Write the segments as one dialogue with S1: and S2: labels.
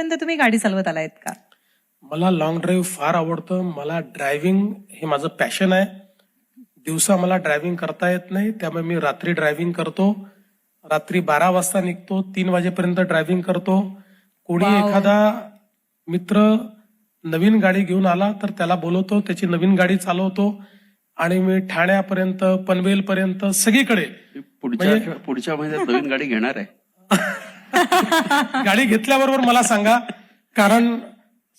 S1: इथपर्यंत तुम्ही गाडी चालवत आलायत का?
S2: मला लॉंग ड्राईव्ह फार आवडतं. मला ड्रायव्हिंग हे माझं पॅशन आहे. दिवसा मला ड्रायव्हिंग करता येत नाही. त्यामुळे मी रात्री ड्रायव्हिंग करतो. रात्री बारा वाजता निघतो. तीन वाजेपर्यंत ड्रायव्हिंग करतो. कोणी. एखादा मित्र नवीन गाडी घेऊन आला तर त्याला बोलवतो. त्याची नवीन गाडी चालवतो. आणि मी ठाण्यापर्यंत पनवेल पर्यंत सगळीकडे
S3: पुढच्या
S2: म्हणजे-
S3: पुढच्या महिन्यात नवीन गाडी घेणार आहे.
S2: गाडी घेतल्याबरोबर मला सांगा कारण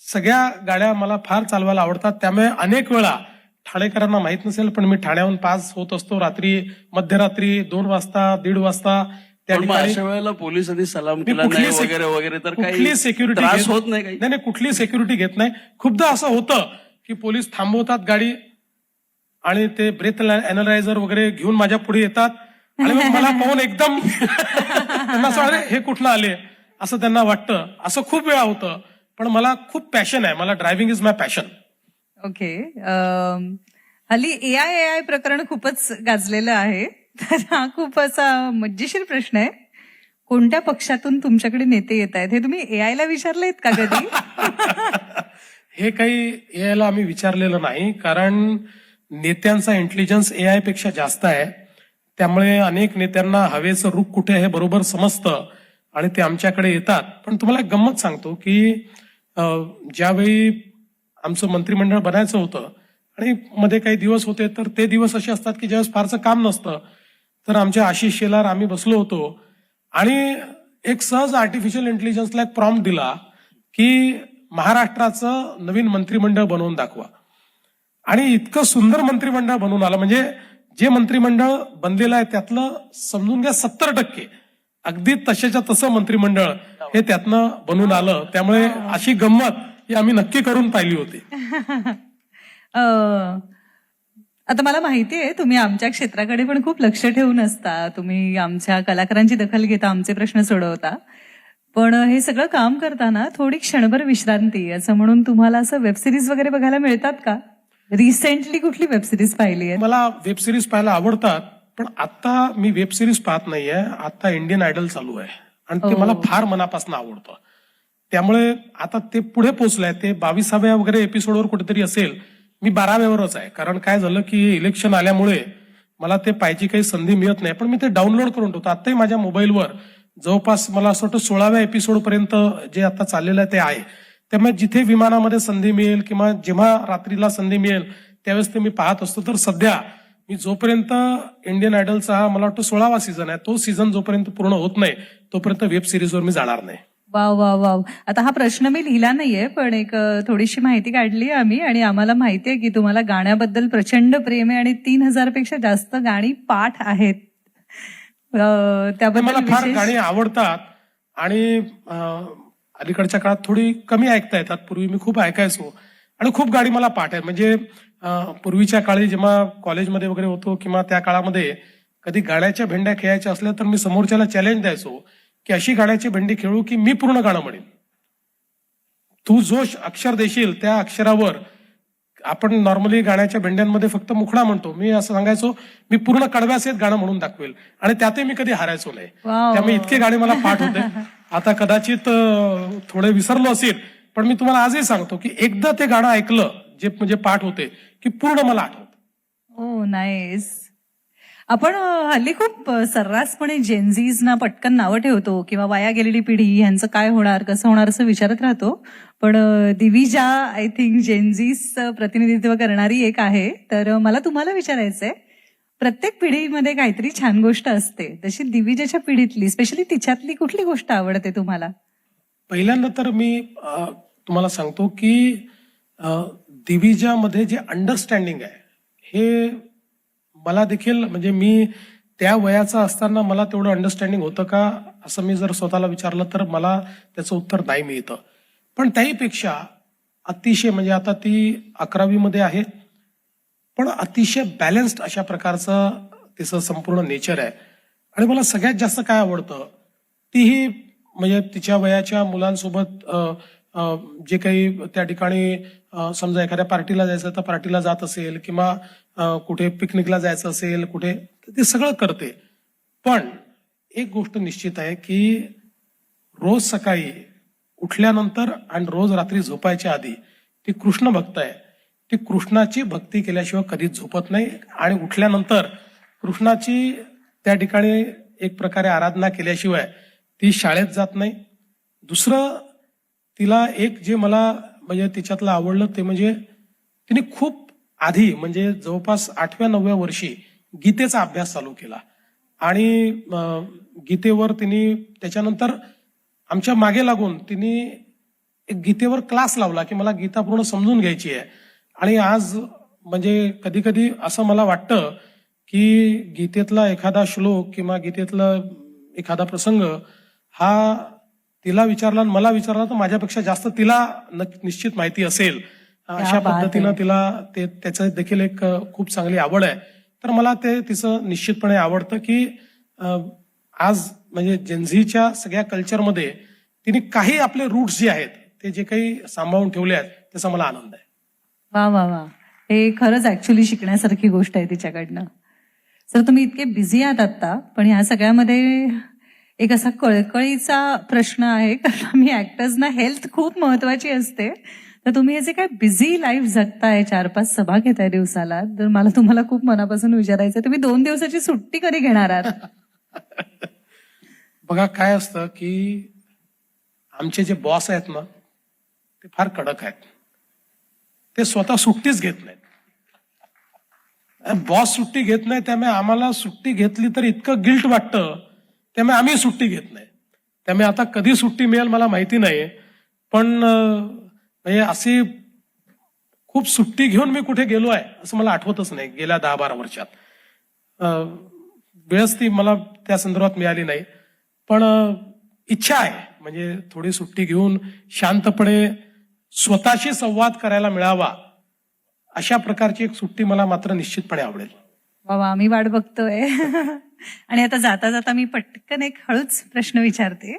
S2: सगळ्या गाड्या मला फार चालवायला आवडतात. त्यामुळे अनेक वेळा ठाणेकरांना माहीत नसेल पण मी ठाण्याहून पास होत असतो. रात्री मध्यरात्री दोन वाजता दीड वाजता
S3: अशा वेळेला पोलिसांनी सलाम केला वगैरे वगैरे तर काही
S2: कुठली सिक्युरिटी
S3: होत नाही काही.
S2: नाही नाही कुठली सिक्युरिटी घेत नाही. खूपदा असं होतं की पोलीस थांबवतात गाडी आणि ते ब्रेथ अॅनलायझर वगैरे घेऊन माझ्या पुढे येतात. आणि मग मला पाहून एकदम त्यांना असं वाटलं, हे कुठलं आले? असं त्यांना वाटतं. असं खूप वेळा होतं. पण मला खूप पॅशन आहे. मला driving is my passion
S1: okay. हल्ली ए आय ए आय प्रकरण खूपच गाजलेलं आहे. तर हा खूप असा मज्जेशीर प्रश्न आहे. कोणत्या पक्षातून तुमच्याकडे नेते येत आहेत? हे तुम्ही ए आय ला विचारलेत का कधी?
S2: हे काही यायला आम्ही विचारलेलं नाही. कारण नेत्यांचा इंटेलिजन्स ए आयपेक्षा जास्त आहे. त्यामुळे अनेक नेत्यांना हवेचं रुख कुठे आहे हे बरोबर समजतं आणि ते आमच्याकडे येतात. पण तुम्हाला एक गंमत सांगतो की ज्यावेळी आमचं मंत्रिमंडळ बनायचं होतं आणि मध्ये काही दिवस होते तर ते दिवस असे असतात की ज्यावेळेस फारसं काम नसतं. तर आमच्या आशिष शेलार आम्ही बसलो होतो आणि एक सहज आर्टिफिशियल इंटेलिजन्सला एक प्रॉम्प्ट दिला की महाराष्ट्राचं नवीन मंत्रिमंडळ बनवून दाखवा. आणि इतकं सुंदर मंत्रिमंडळ बनवून आलं. म्हणजे जे मंत्रिमंडळ बनलेलं आहे त्यातलं समजून घ्या सत्तर टक्के. अगदी तशाच्या तसं मंत्रिमंडळ हे त्यातनं बनून आलं. त्यामुळे अशी गंमत ही आम्ही नक्की करून पाहिली होती.
S1: अं, आता मला माहिती आहे तुम्ही आमच्या क्षेत्राकडे पण खूप लक्ष ठेवून असता. तुम्ही आमच्या कलाकारांची दखल घेता आमचे प्रश्न सोडवता. पण हे सगळं काम करताना थोडी क्षणभर विश्रांती असं म्हणून तुम्हाला असं वेब सिरीज वगैरे बघायला मिळतात का? रिसेंटली कुठली वेब सिरीज पाहिली आहे?
S2: मला वेब सिरीज पाहायला आवडतात पण आता मी वेब सिरीज पाहत नाहीये. आता इंडियन आयडल चालू आहे. आणि ते
S1: हो.
S2: मला फार मनापासून आवडतं. त्यामुळे आता ते पुढे पोहोचलंय. ते बावीसाव्या वगैरे एपिसोडवर कुठेतरी असेल. मी बाराव्यावरच आहे. कारण काय झालं की इलेक्शन आल्यामुळे मला ते पाहिजे काही संधी मिळत नाही. पण मी ते डाउनलोड करून ठेवतो. आताही माझ्या मोबाईलवर जवळपास मला असं वाटतं सोळाव्या एपिसोड पर्यंत जे आता चाललेलं आहे ते आहे. त्यामुळे जिथे विमानामध्ये संधी मिळेल किंवा जेव्हा रात्रीला संधी मिळेल त्यावेळेस ते मी पाहत असतो. तर सध्या मी जोपर्यंत इंडियन आयडलचा हा मला वाटतं सोळावा सीझन आहे तो सीझन जोपर्यंत पूर्ण होत नाही तोपर्यंत वेब सिरीजवर मी जाणार नाही.
S1: Wow wow wow. आता हा प्रश्न मी लिहिला नाहीये पण एक थोडीशी माहिती काढली आम्ही आणि आम्हाला माहिती आहे की तुम्हाला गाण्याबद्दल प्रचंड प्रेम आहे आणि तीन हजारपेक्षा जास्त गाणी पाठ आहेत. त्याबद्दल
S2: मला फार गाणी आवडतात आणि अलीकडच्या काळात थोडी कमी ऐकता येतात. पूर्वी मी खूप ऐकायचो. आणि खूप गाणी मला पाठ आहे म्हणजे पूर्वीच्या काळी जेव्हा कॉलेजमध्ये वगैरे होतो किंवा त्या काळामध्ये कधी गाण्याच्या भेंड्या खेळायच्या असल्या तर मी समोरच्याला चॅलेंज द्यायचो की अशी गाण्याची भेंडी खेळू की मी पूर्ण गाणं म्हणेन. तू जोश अक्षर देशील त्या अक्षरावर आपण नॉर्मली गाण्याच्या भेंड्यांमध्ये फक्त मुखडा म्हणतो. मी असं सांगायचो मी पूर्ण कडव्यासहित गाणं म्हणून दाखवेल. आणि त्यातही मी कधी हारायचो नाही. त्यामुळे इतके गाणे मला पाठ होते. आता कदाचित थोडे विसरलो असेल पण मी तुम्हाला आजही सांगतो की एकदा ते गाणं ऐकलं जे म्हणजे पाठ होते की पूर्ण मला आठवत.
S1: ओ नाईस आपण हल्ली खूप सर्रासपणे जेनझीजना पटकन नावं ठेवतो किंवा वाया गेलेली पिढी ह्यांचं काय होणार कसं होणार असं विचारत राहतो. पण दिविजा आय थिंक जेनझीचं प्रतिनिधित्व करणारी एक आहे. तर मला तुम्हाला विचारायचंय प्रत्येक पिढीमध्ये काहीतरी छान गोष्ट असते. तशी दिविजाच्या पिढीतली स्पेशली तिच्यातली कुठली गोष्ट आवडते तुम्हाला?
S2: पहिल्यांदा तर मी तुम्हाला सांगतो की दिविजामध्ये जे अंडरस्टँडिंग आहे हे मला देखील म्हणजे मी त्या वयाचा असताना मला तेवढं अंडरस्टँडिंग होतं का असं मी जर स्वतःला विचारलं तर मला त्याचं उत्तर नाही मिळतं. पण त्याहीपेक्षा अतिशय म्हणजे आता ती अकरावीमध्ये आहे पण अतिशय बॅलन्स्ड अशा प्रकारचं तिचं संपूर्ण नेचर आहे. आणि मला सगळ्यात जास्त काय आवडतं तीही म्हणजे तिच्या वयाच्या मुलांसोबत जे काही त्या ठिकाणी समजा एखाद्या पार्टीला जायचं तर पार्टीला जात असेल किंवा कुठे पिकनिकला जायचं असेल कुठे ते सगळं करते. पण एक गोष्ट निश्चित आहे की रोज सकाळी उठल्यानंतर आणि रोज रात्री झोपायच्या आधी ती कृष्ण भक्त आहे. ती कृष्णाची भक्ती केल्याशिवाय कधीच झोपत नाही आणि उठल्यानंतर कृष्णाची त्या ठिकाणी एक प्रकारे आराधना केल्याशिवाय ती शाळेत जात नाही. दुसरं तिला एक जे मला म्हणजे तिच्यातलं आवडलं ते म्हणजे तिने खूप आधी म्हणजे जवळपास आठव्या नवव्या वर्षी गीतेचा अभ्यास चालू केला. आणि गीतेवर तिने त्याच्यानंतर आमच्या मागे लागून तिने एक गीतेवर क्लास लावला की मला गीता पूर्ण समजून घ्यायची आहे. आणि आज म्हणजे कधी कधी असं मला वाटतं की गीतेतला एखादा श्लोक किंवा गीतेतला एखादा प्रसंग हा तिला विचारला मला विचारला तर माझ्यापेक्षा जास्त तिला निश्चित माहिती असेल. अशा. पद्धतीनं तिला ते त्याचं देखील एक खूप चांगली आवड आहे. तर मला ते तिचं निश्चितपणे आवडतं की आज म्हणजे जेन्झीच्या सगळ्या कल्चरमध्ये तिने काही आपले रूट्स जे आहेत ते जे काही सांभाळून ठेवले आहेत त्याचा मला आनंद आहे.
S1: वा वा वा. हे खरंच ऍक्च्युली शिकण्यासारखी गोष्ट आहे तिच्याकडनं. सर तुम्ही इतके बिझी आहात आता पण ह्या सगळ्यामध्ये एक असा कळकळीचा प्रश्न आहे कारण आम्ही ऍक्टर्सना हेल्थ खूप महत्वाची असते. तर तुम्ही हे जे काय बिझी लाईफ जगताय चार पाच सभा घेताय दिवसाला तर मला तुम्हाला खूप मनापासून विचारायचं आहे, तुम्ही दोन दिवसाची सुट्टी कधी घेणार आहात?
S2: बघा काय असतं की आमचे जे बॉस आहेत ना ते फार कडक आहेत. ते स्वतः सुट्टीच घेत नाहीत. बॉस सुट्टी घेत नाही त्यामुळे आम्हाला सुट्टी घेतली तर इतकं गिल्ट वाटतं त्यामुळे आम्ही सुट्टी घेत नाही. त्यामुळे आता कधी सुट्टी मिळेल मला माहिती नाही पण म्हणजे अशी खूप सुट्टी घेऊन मी कुठे गेलो आहे असं मला आठवतच नाही गेल्या दहा बारा वर्षात वेळच ती मला त्या संदर्भात मिळाली नाही. पण इच्छा आहे म्हणजे थोडी सुट्टी घेऊन शांतपणे स्वतःशी संवाद करायला मिळावा अशा प्रकारची एक सुट्टी मला मात्र निश्चितपणे आवडेल.
S1: बाबा आम्ही वाट बघतोय. आणि आता जाता जाता मी पटकन एक हळूच प्रश्न विचारते.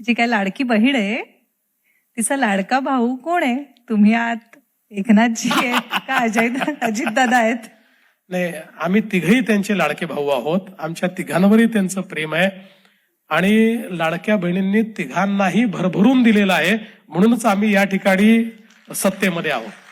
S1: जी काय लाडकी बहीण आहे तिचा लाडका भाऊ कोण आहे? तुम्ही आत एकनाथजी आहेत का अजय अजित दादा आहेत?
S2: नाही आम्ही तिघही त्यांचे लाडके भाऊ आहोत. आमच्या तिघांवरही त्यांचं प्रेम आहे. आणि लाडक्या बहिणींनी तिघांनाही भरभरून दिलेलं आहे. म्हणूनच आम्ही या ठिकाणी सत्तेमध्ये आहोत.